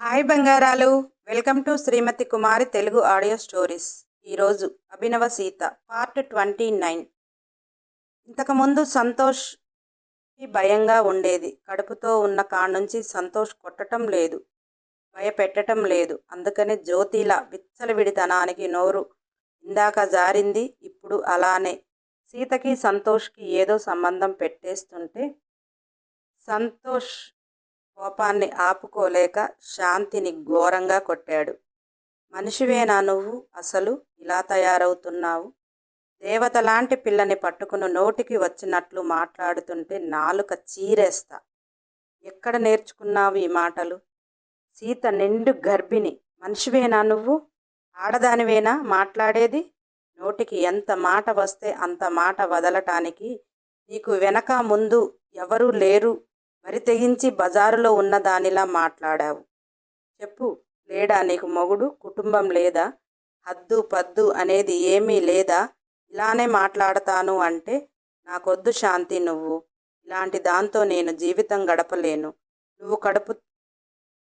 Hi బంగారాలు. Welcome to Srimathi Kumari Telugu audio stories. ఈరోజు Abhinava Sita part twenty nine. ఇంతకుముందు సంతోష్ భయంగా ఉండేది. కడుపుతో ఉన్న కాడ్నుంచి సంతోష్ కొట్టడం లేదు భయపెట్టడం లేదు. అందుకనే జ్యోతిల విచ్చలవిడితనానికి నోరు ఇందాక జారింది. ఇప్పుడు అలానే సీతకి సంతోష్కి ఏదో సంబంధం పెట్టేస్తుంటే సంతోష్ కోపాన్ని ఆపుకోలేక శాంతిని ఘోరంగా కొట్టాడు. మనిషివేనా నువ్వు? అసలు ఇలా తయారవుతున్నావు? దేవత లాంటి పిల్లని పట్టుకుని నోటికి వచ్చినట్లు మాట్లాడుతుంటే నాలుక చీరేస్తా. ఎక్కడ నేర్చుకున్నావు ఈ మాటలు? సీత నిండు గర్భిణి. మనిషివేనా నువ్వు? ఆడదానివేనా మాట్లాడేది? నోటికి ఎంత మాట వస్తే అంత మాట వదలటానికి నీకు వెనక ముందు ఎవరూ లేరు. మరి తెగించి బజారులో ఉన్న దానిలా మాట్లాడావు. చెప్పు లేడా నీకు మొగుడు? కుటుంబం లేదా? హద్దు పద్దు అనేది ఏమీ లేదా? ఇలానే మాట్లాడతాను అంటే నాకొద్దు శాంతి నువ్వు. ఇలాంటి దాంతో నేను జీవితం గడపలేను. నువ్వు కడుపు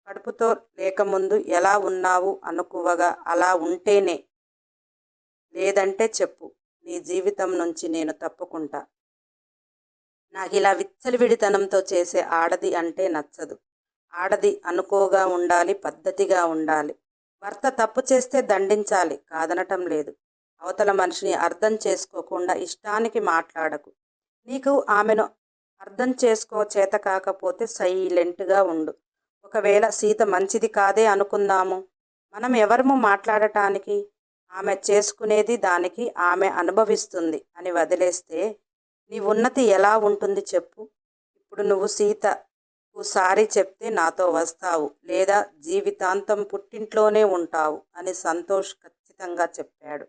కడుపుతో లేకముందు ఎలా ఉన్నావు అనుకువగా అలా ఉంటేనే లేదంటే చెప్పు. నీ జీవితం నుంచి నేను తప్పుకుంటా. నాకు ఇలా విచ్చలవిడితనంతో చేసే ఆడది అంటే నచ్చదు. ఆడది అనుకోగా ఉండాలి పద్ధతిగా ఉండాలి. భర్త తప్పు చేస్తే దండించాలి కాదనటం లేదు. అవతల మనిషిని అర్థం చేసుకోకుండా ఇష్టానికి మాట్లాడకు. నీకు ఆమెను అర్థం చేసుకో చేత కాకపోతే సైలెంట్గా ఉండు. ఒకవేళ సీత మంచిది కాదే అనుకుందాము. మనం ఎవరము మాట్లాడటానికి? ఆమె చేసుకునేది దానికి ఆమె అనుభవిస్తుంది అని వదిలేస్తే నీ ఉన్నతి ఎలా ఉంటుంది చెప్పు. ఇప్పుడు నువ్వు సీతకు సారీ చెప్తే నాతో వస్తావు లేదా జీవితాంతం పుట్టింట్లోనే ఉంటావు అని సంతోష్ ఖచ్చితంగా చెప్పాడు.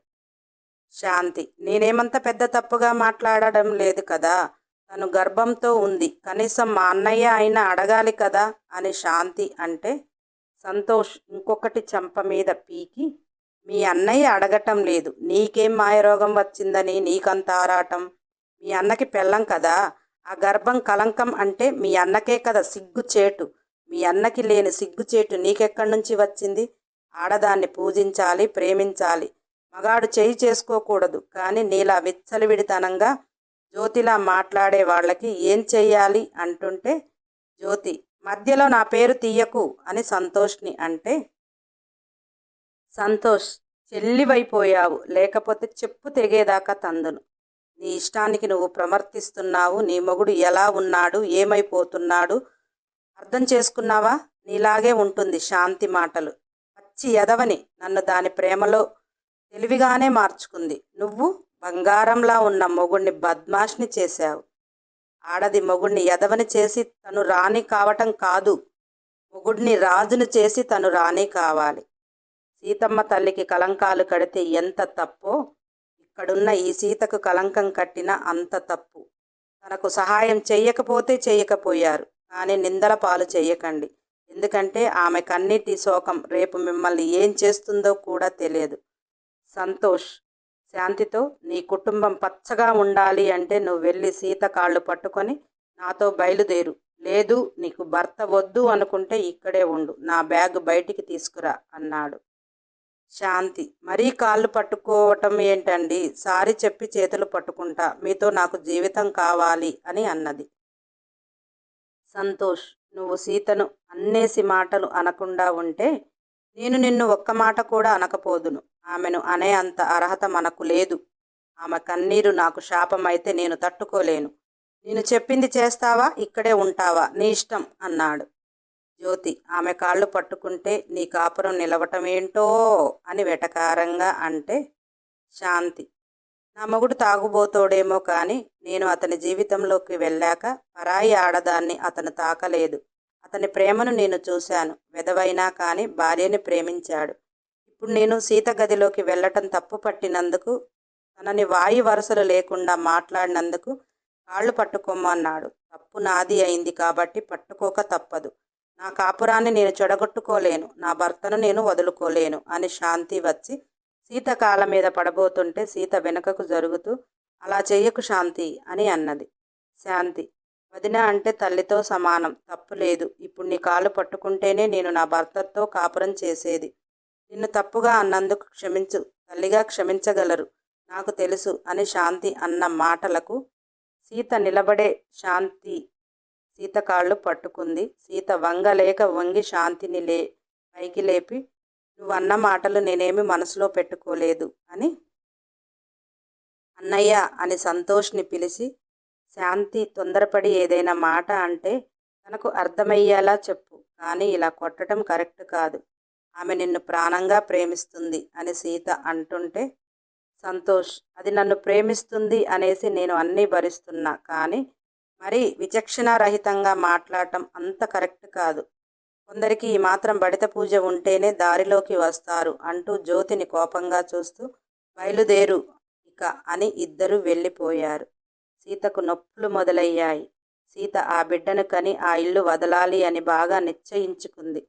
శాంతి నేనేమంత పెద్ద తప్పుగా మాట్లాడడం లేదు కదా. తను గర్భంతో ఉంది. కనీసం మా అన్నయ్య అయినా అడగాలి కదా అని శాంతి అంటే సంతోష్ ఇంకొకటి చంప మీద పీకి మీ అన్నయ్య అడగటం లేదు. నీకేం మాయరోగం వచ్చిందని నీకంత ఆరాటం? మీ అన్నకి పెళ్ళం కదా ఆ గర్భం కలంకం అంటే మీ అన్నకే కదా సిగ్గుచేటు మీ అన్నకి లేని సిగ్గుచేటు నీకెక్కడి నుంచి వచ్చింది? ఆడదాన్ని పూజించాలి ప్రేమించాలి. మగాడు చేయి చేసుకోకూడదు కానీ నీలా విచ్చలవిడితనంగా జ్యోతిలా మాట్లాడే వాళ్ళకి ఏం చెయ్యాలి అంటుంటే జ్యోతి మధ్యలో నా పేరు తీయకు అని సంతోష్ని అంటే సంతోష్ చెల్లివైపోయావు. లేకపోతే చెప్పు తెగేదాకా తందును. నీ ఇష్టానికి నువ్వు ప్రవర్తిస్తున్నావు నీ మొగుడు ఎలా ఉన్నాడు? ఏమైపోతున్నాడు? అర్థం చేసుకున్నావా? నీలాగే ఉంటుంది శాంతి మాటలు. పచ్చి ఎదవని నన్ను దాని ప్రేమలో తెలివిగానే మార్చుకుంది. నువ్వు బంగారంలా ఉన్న మొగుణ్ణి బద్మాష్ని చేశావు. ఆడది మొగుణ్ణి ఎదవని చేసి తను రాణి కావటం కాదు. మొగుడిని రాజును చేసి తను రాణి కావాలి. సీతమ్మ తల్లికి కలంకాలు కడితే ఎంత తప్పో ఇక్కడున్న ఈ సీతకు కలంకం కట్టిన అంత తప్పు. తనకు సహాయం చెయ్యకపోతే చెయ్యకపోయారు కానీ నిందల పాలు చెయ్యకండి ఎందుకంటే ఆమె కన్నీటి శోకం రేపు మిమ్మల్ని ఏం చేస్తుందో కూడా తెలియదు. సంతోష్ శాంతితో నీ కుటుంబం పచ్చగా ఉండాలి అంటే నువ్వు వెళ్ళి సీత కాళ్ళు పట్టుకొని నాతో బయలుదేరు. లేదు నీకు భర్త వద్దు అనుకుంటే ఇక్కడే ఉండు. నా బ్యాగ్ బయటికి తీసుకురా అన్నాడు. శాంతి. మరీ కాళ్ళు పట్టుకోవటం ఏంటండి? సారి చెప్పి చేతులు పట్టుకుంటా. మీతో నాకు జీవితం కావాలి అని అన్నది. సంతోష్ నువ్వు సీతను అన్నేసి మాటలు అనకుండా ఉంటే నేను నిన్ను ఒక్క మాట కూడా అనకపోదును. ఆమెను అనే అంత అర్హత మనకు లేదు. ఆమె కన్నీరు నాకు శాపమైతే నేను తట్టుకోలేను. నేను చెప్పింది చేస్తావా? ఇక్కడే ఉంటావా? నీ ఇష్టం అన్నాడు. జ్యోతి ఆమె కాళ్ళు పట్టుకుంటే నీ కాపురం నిలవటమేంటో అని వెటకారంగా అంటే శాంతి. నా మొగుడు తాగుబోతోడేమో కానీ నేను అతని జీవితంలోకి వెళ్ళాక పరాయి ఆడదాన్ని అతను తాకలేదు. అతని ప్రేమను నేను చూశాను. వెదవైనా కానీ భార్యని ప్రేమించాడు. ఇప్పుడు నేను సీత గదిలోకి వెళ్ళటం తప్పు పట్టినందుకు తనని వాయు వరుసలు లేకుండా మాట్లాడినందుకు కాళ్ళు పట్టుకోమన్నాడు. తప్పు నాది అయింది కాబట్టి పట్టుకోక తప్పదు. నా కాపురాన్ని నేను చెడగొట్టుకోలేను నా భర్తను నేను వదులుకోలేను అని శాంతి వచ్చి సీత కాళ్ళ మీద పడబోతుంటే సీత వెనుకకు జరుగుతూ అలా చెయ్యకు శాంతి అని అన్నది. శాంతి వదిన అంటే తల్లితో సమానం తప్పు లేదు. ఇప్పుడు నీ కాలు పట్టుకుంటేనే నేను నా భర్తతో కాపురం చేసేది. నిన్ను తప్పుగా అన్నందుకు క్షమించు తల్లిగా క్షమించగలరు నాకు తెలుసు అని శాంతి అన్న మాటలకు సీత నిలబడే శాంతి సీత కాళ్ళు పట్టుకుంది. సీత వంగలేక వంగి శాంతిని లే పైకి లేపి నువ్వు అన్న మాటలు నేనేమి మనసులో పెట్టుకోలేదు అని అన్నయ్య అని సంతోష్ని పిలిచి శాంతి తొందరపడి ఏదైనా మాట అంటే తనకు అర్థమయ్యేలా చెప్పు కానీ ఇలా కొట్టడం కరెక్ట్ కాదు. ఆమె నిన్ను ప్రాణంగా ప్రేమిస్తుంది అని సీత అంటుంటే సంతోష్ అది నన్ను ప్రేమిస్తుంది అనేసి నేను అన్నీ భరిస్తున్నా కానీ మరి విచక్షణారహితంగా మాట్లాడటం అంత కరెక్ట్ కాదు. కొందరికి ఈ మాత్రం బడిత పూజ ఉంటేనే దారిలోకి వస్తారు అంటూ జ్యోతిని కోపంగా చూస్తూ బయలుదేరు ఇక అని ఇద్దరు వెళ్ళిపోయారు. సీతకు నొప్పులు మొదలయ్యాయి. సీత ఆ బిడ్డను కని ఆ ఇల్లు వదలాలి అని బాగా నిశ్చయించుకుంది.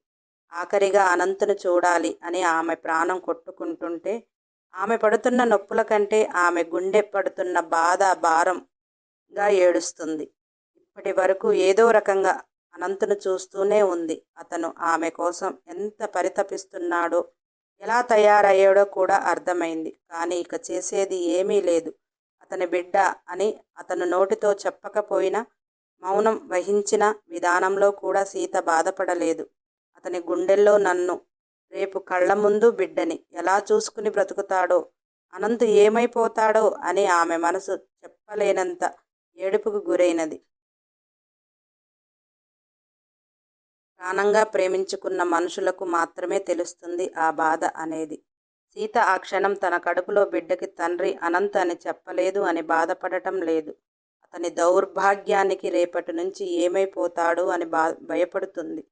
ఆఖరిగా అనంతును చూడాలి అని ఆమె ప్రాణం కొట్టుకుంటుంటే ఆమె పడుతున్న నొప్పుల కంటే ఆమె గుండె పడుతున్న బాధ భారంగా ఏడుస్తుంది. ఇప్పటి వరకు ఏదో రకంగా అనంతును చూస్తూనే ఉంది. అతను ఆమె కోసం ఎంత పరితపిస్తున్నాడో ఎలా తయారయ్యాడో కూడా అర్థమైంది. కానీ ఇక చేసేది ఏమీ లేదు. అతని బిడ్డ అని అతను నోటితో చెప్పకపోయినా మౌనం వహించిన విధానంలో కూడా సీత బాధపడలేదు. అతని గుండెల్లో నన్ను రేపు కళ్ళ ముందు బిడ్డని ఎలా చూసుకుని బ్రతుకుతాడో అనంతు ఏమైపోతాడో అని ఆమె మనసు చెప్పలేనంత ఏడుపుకు గురైనది. ప్రాణంగా ప్రేమించుకున్న మనుషులకు మాత్రమే తెలుస్తుంది ఆ బాధ అనేది. సీత ఆ క్షణం తన కడుపులో బిడ్డకి తండ్రి అనంత్ అని చెప్పలేదు అని బాధపడటం లేదు. అతని దౌర్భాగ్యానికి రేపటి నుంచి ఏమైపోతాడు అని బా భయపడుతుంది.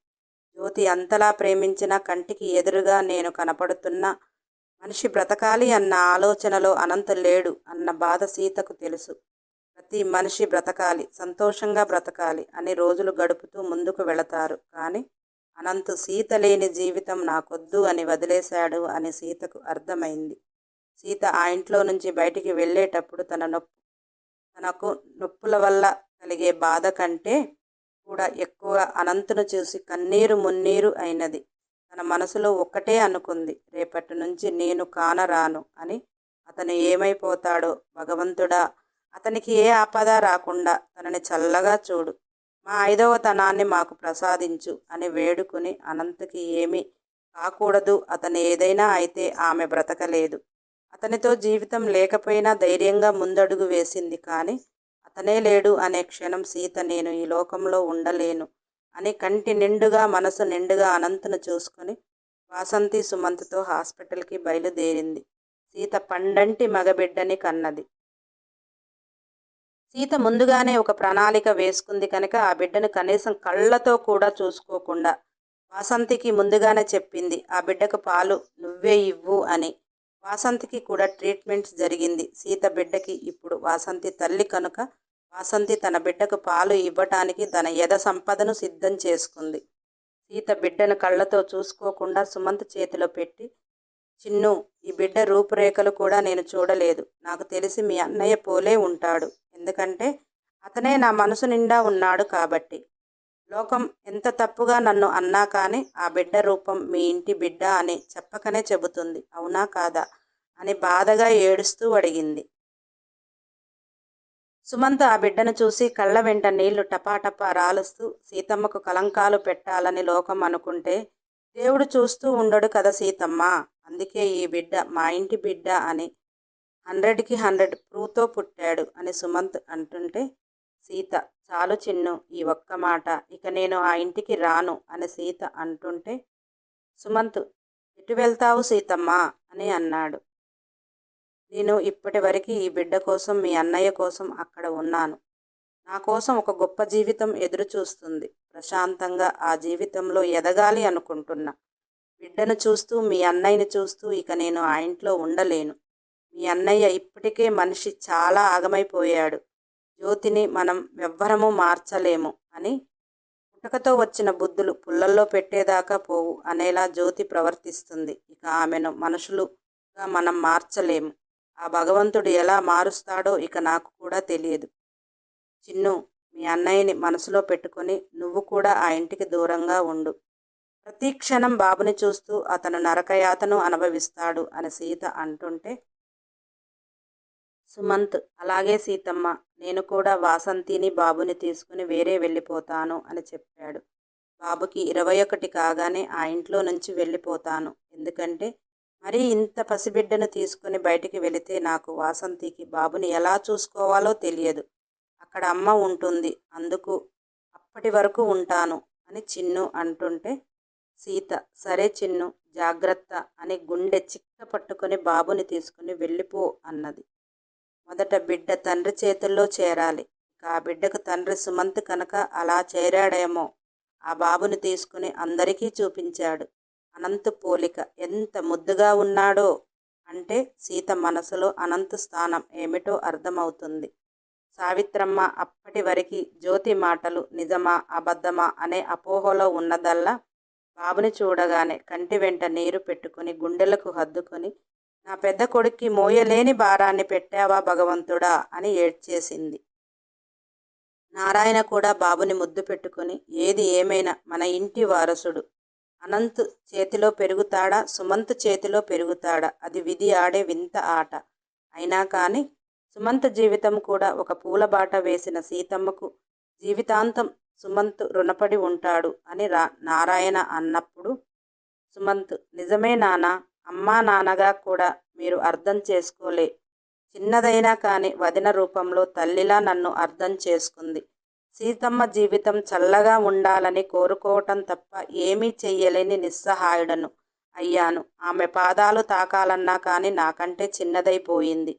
జ్యోతి అంతలా ప్రేమించిన కంటికి ఎదురుగా నేను కనపడుతున్నా. మనిషి బ్రతకాలి అన్న ఆలోచనలో అనంత లేడు అన్న బాధ సీతకు తెలుసు. ప్రతి మనిషి బ్రతకాలి సంతోషంగా బ్రతకాలి అని రోజులు గడుపుతూ ముందుకు వెళతారు. కానీ అనంతు సీత లేని జీవితం నాకొద్దు అని వదిలేశాడు అని సీతకు అర్థమైంది. సీత ఆ ఇంట్లో నుంచి బయటికి వెళ్ళేటప్పుడు తన నొప్పి తనకు నొప్పుల వల్ల కలిగే బాధ కంటే కూడా ఎక్కువ అనంతును చూసి కన్నీరు మున్నీరు అయినది. తన మనసులో ఒక్కటే అనుకుంది రేపటి నుంచి నేను కానరాను అని. అతను ఏమైపోతాడో భగవంతుడా అతనికి ఏ ఆపద రాకుండా తనని చల్లగా చూడు. మా ఐదవ తనాన్ని మాకు ప్రసాదించు అని వేడుకుని అనంతకి ఏమీ కాకూడదు. అతను ఏదైనా అయితే ఆమె బ్రతకలేదు. అతనితో జీవితం లేకపోయినా ధైర్యంగా ముందడుగు వేసింది కానీ అతనే లేడు అనే క్షణం సీత నేను ఈ లోకంలో ఉండలేను అని కంటి నిండుగా మనసు నిండుగా అనంతను చూసుకొని వాసంతి సుమంత్తో హాస్పిటల్కి బయలుదేరింది. సీత పండంటి మగబిడ్డని కన్నది. సీత ముందుగానే ఒక ప్రణాళిక వేసుకుంది కనుక ఆ బిడ్డను కనీసం కళ్ళతో కూడా చూసుకోకుండా వాసంతికి ముందుగానే చెప్పింది ఆ బిడ్డకు పాలు నువ్వే ఇవ్వు అని. వాసంతికి కూడా ట్రీట్మెంట్స్ జరిగింది. సీత బిడ్డకి ఇప్పుడు వాసంతి తల్లి కనుక వాసంతి తన బిడ్డకు పాలు ఇవ్వటానికి తన యథ సంపదను సిద్ధం చేసుకుంది. సీత బిడ్డను కళ్ళతో చూసుకోకుండా సుమంత్ చేతిలో పెట్టి చిన్ను ఈ బిడ్డ రూపురేఖలు కూడా నేను చూడలేదు. నాకు తెలిసి మీ అన్నయ్య పోలే ఉంటాడు. ఎందుకంటే అతనే నా మనసు నిండా ఉన్నాడు కాబట్టి. లోకం ఎంత తప్పుగా నన్ను అన్నా కానీ ఆ బిడ్డ రూపం మీ ఇంటి బిడ్డ అని చెప్పకనే చెబుతుంది. అవునా కాదా? అని బాధగా ఏడుస్తూ అడిగింది. సుమంత్ ఆ బిడ్డను చూసి కళ్ళ వెంట నీళ్ళు టపాటపా రాలుస్తూ సీతమ్మకు కలంకాలు పెట్టాలని లోకం అనుకుంటే దేవుడు చూస్తూ ఉండడు కదా సీతమ్మ? అందుకే ఈ బిడ్డ మా ఇంటి బిడ్డ అని హండ్రెడ్కి హండ్రెడ్ ప్రూవ్తో పుట్టాడు అని సుమంత్ అంటుంటే సీత చాలు చిన్ను ఈ ఒక్క మాట ఇక నేను ఆ ఇంటికి రాను అని సీత అంటుంటే సుమంత్ ఎటు వెళ్తావు సీతమ్మ? అని అన్నాడు. నేను ఇప్పటి వరకు ఈ బిడ్డ కోసం మీ అన్నయ్య కోసం అక్కడ ఉన్నాను. నా కోసం ఒక గొప్ప జీవితం ఎదురు చూస్తుంది ప్రశాంతంగా ఆ జీవితంలో ఎదగాలి అనుకుంటున్నా. బిడ్డను చూస్తూ మీ అన్నయ్యని చూస్తూ ఇక నేను ఆ ఇంట్లో ఉండలేను. మీ అన్నయ్య ఇప్పటికే మనిషి చాలా ఆగమైపోయాడు. జ్యోతిని మనం ఎవ్వరము మార్చలేము అని పుటకతో వచ్చిన బుద్ధులు పుల్లల్లో పెట్టేదాకా పోవు అనేలా జ్యోతి ప్రవర్తిస్తుంది. ఇక ఆమెను మనుషులుగా మనం మార్చలేము. ఆ భగవంతుడు ఎలా మారుస్తాడో ఇక నాకు కూడా తెలియదు. చిన్ను మీ అన్నయ్యని మనసులో పెట్టుకొని నువ్వు కూడా ఆ ఇంటికి దూరంగా ఉండు. ప్రతి క్షణం బాబుని చూస్తూ అతను నరకయాతను అనుభవిస్తాడు అని సీత అంటుంటే సుమంత్ అలాగే సీతమ్మ నేను కూడా వాసంతిని బాబుని తీసుకుని వేరే వెళ్ళిపోతాను అని చెప్పాడు. బాబుకి ఇరవై ఒకటి కాగానే ఆ ఇంట్లో నుంచి వెళ్ళిపోతాను. ఎందుకంటే మరీ ఇంత పసిబిడ్డను తీసుకుని బయటికి వెళితే నాకు వాసంతికి బాబుని ఎలా చూసుకోవాలో తెలియదు. అక్కడ అమ్మ ఉంటుంది అందుకు అప్పటి వరకు ఉంటాను అని చిన్ను అంటుంటే సీత సరే చిన్ను జాగ్రత్త అని గుండె చిక్క పట్టుకుని బాబుని తీసుకుని వెళ్ళిపో అన్నది. మొదట బిడ్డ తండ్రి చేతుల్లో చేరాలి. ఇక ఆ బిడ్డకు తండ్రి సుమంత్ కనుక అలా చేరాడేమో ఆ బాబుని తీసుకుని అందరికీ చూపించాడు. అనంత్ పోలిక ఎంత ముద్దుగా ఉన్నాడో అంటే సీత మనసులో అనంత స్థానం ఏమిటో అర్థమవుతుంది. సావిత్రమ్మ అప్పటి వరకు జ్యోతి మాటలు నిజమా అబద్ధమా అనే అపోహలో ఉన్నదల్లా బాబుని చూడగానే కంటి వెంట నీరు పెట్టుకుని గుండెలకు హద్దుకొని నా పెద్ద కొడుక్కి మోయలేని భారాన్ని పెట్టావా భగవంతుడా? అని ఏడ్చేసింది. నారాయణ కూడా బాబుని ముద్దు పెట్టుకుని ఏది ఏమైనా మన ఇంటి వారసుడు. అనంత్ చేతిలో పెరుగుతాడా? సుమంత్ చేతిలో పెరుగుతాడా? అది విధి ఆడే వింత ఆట. అయినా కానీ సుమంత్ జీవితం కూడా ఒక పూలబాట వేసిన సీతమ్మకు జీవితాంతం సుమంత్ రుణపడి ఉంటాడు అని రా నారాయణ అన్నప్పుడు సుమంత్ నిజమే నాన్న అమ్మా నాన్నగా కూడా మీరు అర్థం చేసుకోలే. చిన్నదైనా కానీ వదిన రూపంలో తల్లిలా నన్ను అర్థం చేసుకుంది. సీతమ్మ జీవితం చల్లగా ఉండాలని కోరుకోవటం తప్ప ఏమీ చెయ్యలేని నిస్సహాయుడను అయ్యాను. ఆమె పాదాలు తాకాలన్నా కానీ నాకంటే చిన్నదైపోయింది.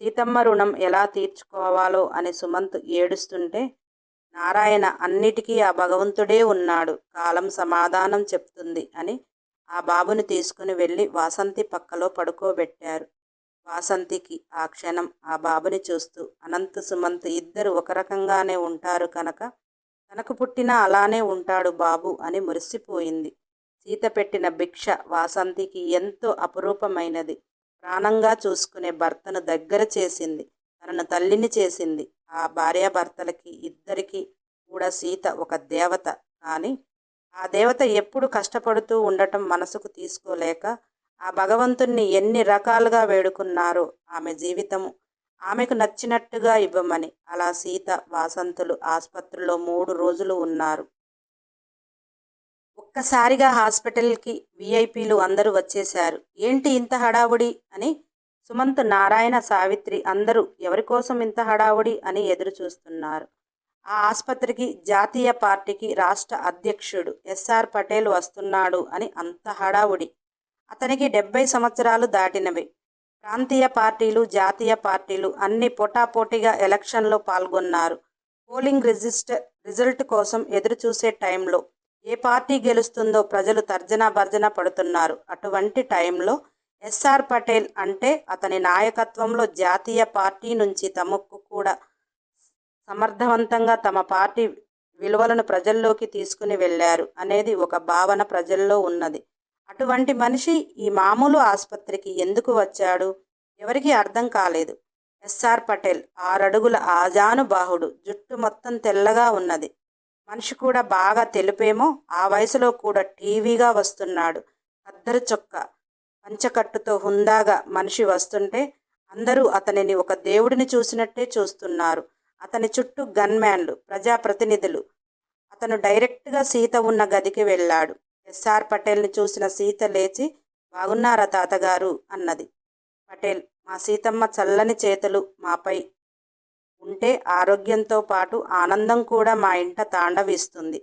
సీతమ్మ రుణం ఎలా తీర్చుకోవాలో అని సుమంత్ ఏడుస్తుంటే నారాయణ అన్నిటికీ ఆ భగవంతుడే ఉన్నాడు. కాలం సమాధానం చెప్తుంది అని ఆ బాబుని తీసుకుని వెళ్ళి వాసంతి పక్కలో పడుకోబెట్టారు. వాసంతికి ఆ క్షణం ఆ బాబుని చూస్తూ అనంత సుమంత్ ఇద్దరు ఒక రకంగానే ఉంటారు కనుక తనకు పుట్టిన అలానే ఉంటాడు బాబు అని మురిసిపోయింది. సీత పెట్టిన భిక్ష వాసంతికి ఎంతో అపురూపమైనది. ప్రాణంగా చూసుకునే భర్తను దగ్గర చేసింది. తనను తల్లిని చేసింది. ఆ భార్యాభర్తలకి ఇద్దరికి కూడా సీత ఒక దేవత. కానీ ఆ దేవత ఎప్పుడు కష్టపడుతూ ఉండటం మనసుకు తీసుకోలేక ఆ భగవంతుణ్ణి ఎన్ని రకాలుగా వేడుకున్నారో ఆమె జీవితము ఆమెకు నచ్చినట్టుగా ఇవ్వమని అలా సీత వాసంతులు ఆసుపత్రిలో మూడు రోజులు ఉన్నారు. ఒక్కసారిగా హాస్పిటల్కి విఐపీలు అందరూ వచ్చేశారు. ఏంటి ఇంత హడావుడి? అని సుమంత్ నారాయణ సావిత్రి అందరూ ఎవరి కోసం ఇంత హడావుడి అని ఎదురు చూస్తున్నారు ఆ ఆసుపత్రికి జాతీయ పార్టీకి రాష్ట్ర అధ్యక్షుడు ఎస్ఆర్ పటేల్ వస్తున్నాడు అని అంత హడావుడి. అతనికి డెబ్బై సంవత్సరాలు దాటినవి. ప్రాంతీయ పార్టీలు జాతీయ పార్టీలు అన్ని పోటాపోటీగా ఎలక్షన్లో పాల్గొన్నారు. పోలింగ్ రిజిస్టర్ రిజల్ట్ కోసం ఎదురుచూసే టైంలో ఏ పార్టీ గెలుస్తుందో ప్రజలు తర్జనా భర్జన పడుతున్నారు. అటువంటి టైంలో ఎస్ఆర్ పటేల్ అంటే అతని నాయకత్వంలో జాతీయ పార్టీ నుంచి తమకు కూడా సమర్థవంతంగా తమ పార్టీ విలువలను ప్రజల్లోకి తీసుకుని వెళ్ళారు అనేది ఒక భావన ప్రజల్లో ఉన్నది. అటువంటి మనిషి ఈ మామూలు ఆసుపత్రికి ఎందుకు వచ్చాడు? ఎవరికీ అర్థం కాలేదు. ఎస్ఆర్ పటేల్ ఆరడుగుల ఆజానుబాహుడు జుట్టు మొత్తం తెల్లగా ఉన్నది. మనిషి కూడా బాగా తెలుపేమో ఆ వయసులో కూడా టీవీగా వస్తున్నాడు. అద్దరు చొక్క పంచకట్టుతో హుందాగా మనిషి వస్తుంటే అందరూ అతనిని ఒక దేవుడిని చూసినట్టే చూస్తున్నారు. అతని చుట్టూ గన్మ్యాన్లు ప్రజాప్రతినిధులు. అతను డైరెక్ట్గా సీత ఉన్న గదికి వెళ్ళాడు. ఎస్ఆర్ పటేల్ని చూసిన సీత లేచి బాగున్నారా తాతగారు? అన్నది. పటేల్ మా సీతమ్మ చల్లని చేతులు మాపై ఉంటే ఆరోగ్యంతో పాటు ఆనందం కూడా మా ఇంట తాండవిస్తుంది.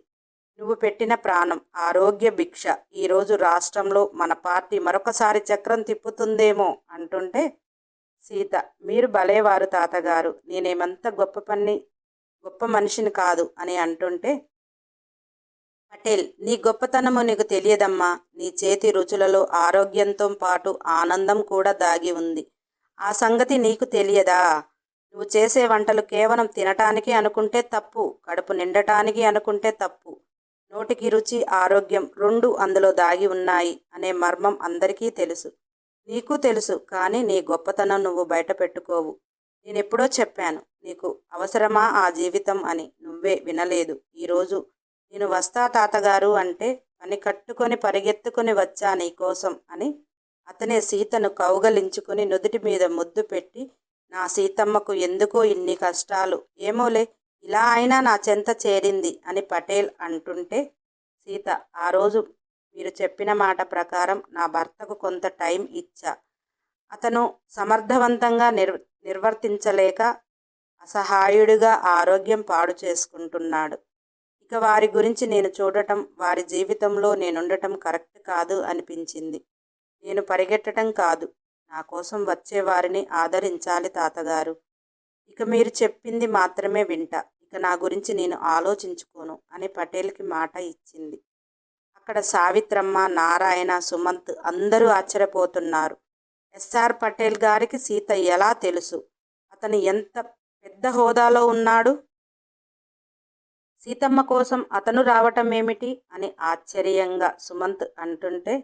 నువ్వు పెట్టిన ప్రాణం ఆరోగ్య భిక్ష. ఈరోజు రాష్ట్రంలో మన పార్టీ మరొకసారి చక్రం తిప్పుతుందేమో అంటుంటే సీత మీరు భలేవారు తాతగారు నేనేమంత గొప్ప పని గొప్ప మనిషిని కాదు అని అంటుంటే పటేల్ నీ గొప్పతనము నీకు తెలియదమ్మా. నీ చేతి రుచులలో ఆరోగ్యంతో పాటు ఆనందం కూడా దాగి ఉంది. ఆ సంగతి నీకు తెలియదా? నువ్వు చేసే వంటలు కేవలం తినటానికి అనుకుంటే తప్పు కడుపు నిండటానికి అనుకుంటే తప్పు. నోటికి రుచి ఆరోగ్యం రెండు అందులో దాగి ఉన్నాయి అనే మర్మం అందరికీ తెలుసు. నీకు తెలుసు కానీ నీ గొప్పతనం నువ్వు బయట పెట్టుకోవు. నేనెప్పుడో చెప్పాను నీకు అవసరమా ఆ జీవితం అని నువ్వే వినలేదు. ఈరోజు నేను వస్తా తాతగారు అంటే పని కట్టుకొని పరిగెత్తుకొని వచ్చా నీకోసం అని అతనే సీతను కౌగలించుకుని నుదుటి మీద ముద్దు పెట్టి నా సీతమ్మకు ఎందుకో ఇన్ని కష్టాలు? ఏమోలే ఇలా అయినా నా చెంత చేరింది అని పటేల్ అంటుంటే సీత ఆ రోజు మీరు చెప్పిన మాట ప్రకారం నా భర్తకు కొంత టైం ఇచ్చా. అతను సమర్థవంతంగా నిర్ నిర్వర్తించలేక అసహాయుడిగా ఆరోగ్యం పాడు చేసుకుంటున్నాడు. ఇక వారి గురించి నేను చూడటం వారి జీవితంలో నేనుండటం కరెక్ట్ కాదు అనిపించింది. నేను పరిగెట్టడం కాదు. నా కోసం వచ్చే వారిని ఆదరించాలి తాతగారు. ఇక మీరు చెప్పింది మాత్రమే వింటా. ఇక నా గురించి నేను ఆలోచించుకోను అని పటేల్కి మాట ఇచ్చింది. అక్కడ సావిత్రమ్మ నారాయణ సుమంత్ అందరూ ఆశ్చర్యపోతున్నారు. ఎస్ఆర్ పటేల్ గారికి సీత ఎలా తెలుసు? అతను ఎంత పెద్ద హోదాలో ఉన్నాడు? సీతమ్మ కోసం అతను రావటం ఏమిటి? అని ఆశ్చర్యంగా సుమంత్ అంటుంటే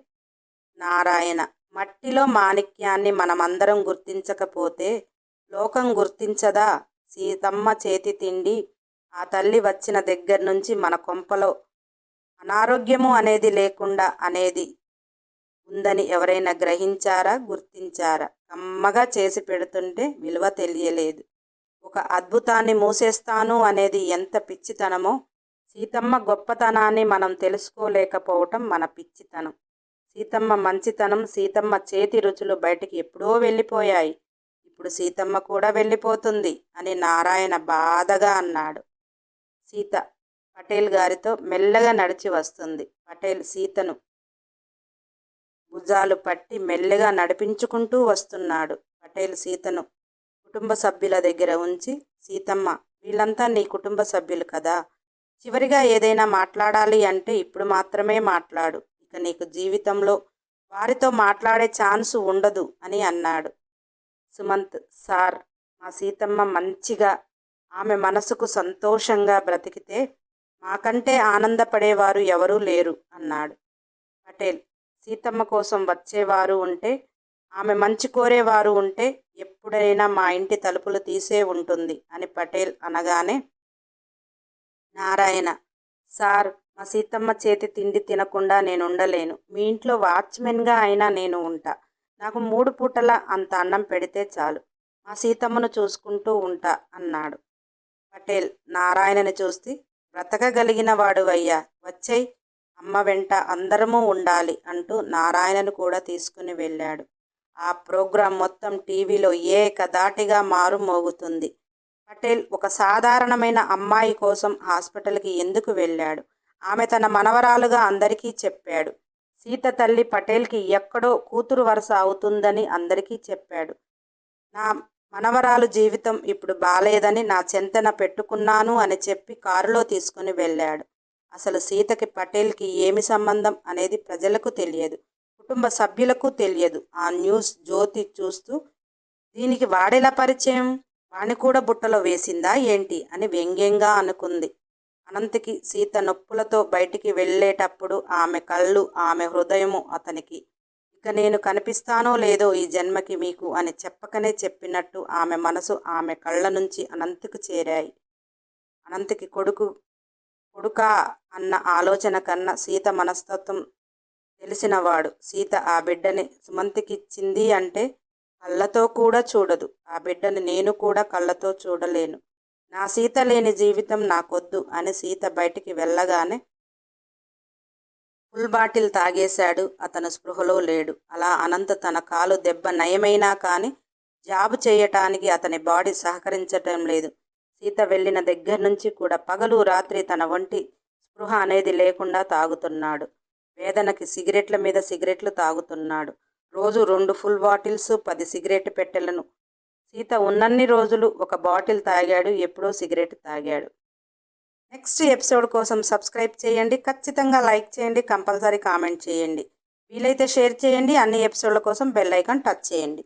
నారాయణ మట్టిలో మాణిక్యాన్ని మనమందరం గుర్తించకపోతే లోకం గుర్తించదా? సీతమ్మ చేతి తిండి. ఆ తల్లి వచ్చిన దగ్గర నుంచి మన కొంపలో అనారోగ్యము అనేది లేకుండా అనేది ఉందని ఎవరైనా గ్రహించారా? గుర్తించారా? కమ్మగా చేసి పెడుతుంటే విలువ తెలియలేదు. ఒక అద్భుతాన్ని మూసేస్తాను అనేది ఎంత పిచ్చితనమో! సీతమ్మ గొప్పతనాన్ని మనం తెలుసుకోలేకపోవటం మన పిచ్చితనం. సీతమ్మ మంచితనం సీతమ్మ చేతి రుచులు బయటికి ఎప్పుడో వెళ్ళిపోయాయి. ఇప్పుడు సీతమ్మ కూడా వెళ్ళిపోతుంది అని నారాయణ బాధగా అన్నాడు. సీత పటేల్ గారితో మెల్లగా నడిచి వస్తుంది. పటేల్ సీతను భుజాలు పట్టి మెల్లగా నడిపించుకుంటూ వస్తున్నాడు. పటేల్ సీతను కుటుంబ సభ్యుల దగ్గర ఉంచి సీతమ్మ వీళ్ళంతా నీ కుటుంబ సభ్యులు కదా. చివరిగా ఏదైనా మాట్లాడాలి అంటే ఇప్పుడు మాత్రమే మాట్లాడు. ఇక నీకు జీవితంలో వారితో మాట్లాడే ఛాన్సు ఉండదు అని అన్నాడు. సుమంత్ సార్ మా సీతమ్మ మంచిగా ఆమె మనసుకు సంతోషంగా బ్రతికితే మాకంటే ఆనందపడేవారు ఎవరూ లేరు అన్నాడు. పటేల్ సీతమ్మ కోసం వచ్చేవారు ఉంటే ఆమె మంచి కోరేవారు ఉంటే ఎప్పుడైనా మా ఇంటి తలుపులు తీసే ఉంటుంది అని పటేల్ అనగానే నారాయణ సార్ మా సీతమ్మ చేతి తిండి తినకుండా నేను ఉండలేను మీ ఇంట్లో వాచ్మెన్గా అయినా నేను ఉంటా. నాకు మూడు పూటల అంత అన్నం పెడితే చాలు. మా సీతమ్మను చూసుకుంటూ ఉంటా అన్నాడు. పటేల్ నారాయణని చూస్తే బ్రతకగలిగిన వాడు అయ్యా వచ్చేయ్. అమ్మ వెంట అందరము ఉండాలి అంటూ నారాయణను కూడా తీసుకుని వెళ్ళాడు. ఆ ప్రోగ్రాం మొత్తం టీవీలో ఏకదాటిగా మారు మోగుతుంది పటేల్ ఒక సాధారణమైన అమ్మాయి కోసం హాస్పిటల్కి ఎందుకు వెళ్ళాడు? ఆమె తన మనవరాలుగా అందరికీ చెప్పాడు. సీత తల్లి పటేల్కి ఎక్కడో కూతురు వరుస అవుతుందని అందరికీ చెప్పాడు. నా మనవరాలు జీవితం ఇప్పుడు బాలేదని నా చెంతన పెట్టుకున్నాను అని చెప్పి కారులో తీసుకుని వెళ్ళాడు. అసలు సీతకి పటేల్కి ఏమి సంబంధం అనేది ప్రజలకు తెలియదు. కుటుంబ సభ్యులకు తెలియదు. ఆ న్యూస్ జ్యోతి చూస్తూ దీనికి వాడేలా పరిచయం? వాణ్ణి కూడా బుట్టలో వేసిందా ఏంటి? అని వ్యంగ్యంగా అనుకుంది. అనంతకి సీత నొప్పులతో బయటికి వెళ్ళేటప్పుడు ఆమె కళ్ళు ఆమె హృదయము అతనికి ఇక నేను కనిపిస్తానో లేదో ఈ జన్మకి మీకు అని చెప్పకనే చెప్పినట్టు ఆమె మనసు ఆమె కళ్ళ నుంచి అనంతకు చేరాయి. అనంతకి కొడుకు కొడుకా అన్న ఆలోచన కన్నా సీత మనస్తత్వం తెలిసినవాడు. సీత ఆ బిడ్డని సుమంతికిచ్చింది అంటే కళ్ళతో కూడా చూడదు. ఆ బిడ్డని నేను కూడా కళ్ళతో చూడలేను. నా సీత లేని జీవితం నాకొద్దు అని సీత బయటికి వెళ్ళగానే ఫుల్ బాటిల్ తాగేశాడు. అతను స్పృహలో లేడు. అలా అనంత తన కాలు దెబ్బ నయమైనా కానీ జాబ్ చేయటానికి అతని బాడీ సహకరించటం లేదు. సీత వెళ్ళిన దగ్గర నుంచి కూడా పగలు రాత్రి తన వంటి స్పృహ అనేది లేకుండా తాగుతున్నాడు. వేదనకి సిగరెట్ల మీద సిగరెట్లు తాగుతున్నాడు. రోజు రెండు ఫుల్ బాటిల్స్ పది సిగరెట్ పెట్టెలను సీత ఉన్నన్ని రోజులు ఒక బాటిల్ తాగాడు ఎప్పుడో సిగరెట్ తాగాడు. నెక్స్ట్ ఎపిసోడ్ కోసం సబ్స్క్రైబ్ చేయండి ఖచ్చితంగా లైక్ చేయండి కంపల్సరీ కామెంట్ చేయండి. వీలైతే షేర్ చేయండి అన్ని ఎపిసోడ్ల కోసం బెల్ ఐకాన్ టచ్ చేయండి.